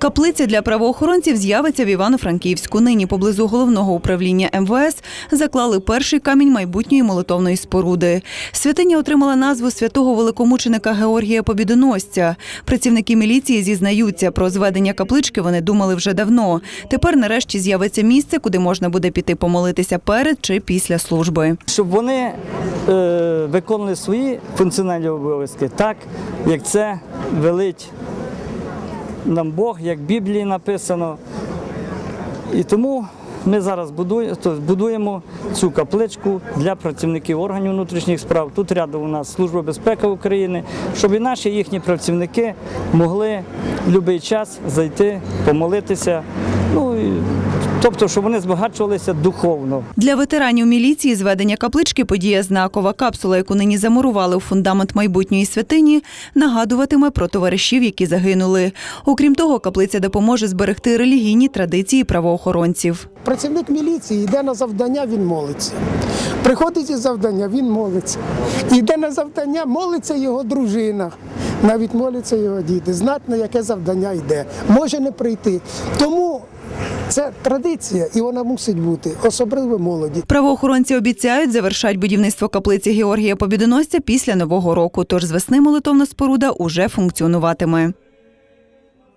Каплиця для правоохоронців з'явиться в Івано-Франківську. Нині поблизу головного управління МВС заклали перший камінь майбутньої молитовної споруди. Святиня отримала назву святого великомученика Георгія Побідоносця. Працівники міліції зізнаються, про зведення каплички вони думали вже давно. Тепер нарешті з'явиться місце, куди можна буде піти помолитися перед чи після служби. щоб вони е, виконували свої функціональні обов'язки так, як це велить нам Бог, як в Біблії написано. І тому ми зараз будуємо, цю капличку для працівників органів внутрішніх справ. Тут рядом у нас Служба безпеки України, щоб і наші їхні працівники могли в будь-який час зайти, помолитися. Ну, тобто, щоб вони збагачувалися духовно. Для ветеранів міліції зведення каплички подія знакова капсула, яку нині замурували у фундамент майбутньої святині, нагадуватиме про товаришів, які загинули. Окрім того, каплиця допоможе зберегти релігійні традиції правоохоронців. Працівник міліції йде на завдання, він молиться. Приходить із завдання, він молиться. Йде на завдання, молиться його дружина. Навіть моляться його діти. Знать, на яке завдання йде. Може не прийти. Тому це традиція, і вона мусить бути, особливо молоді. Правоохоронці обіцяють завершать будівництво каплиці Георгія Побідоносця після нового року. Тож з весни молитовна споруда уже функціонуватиме.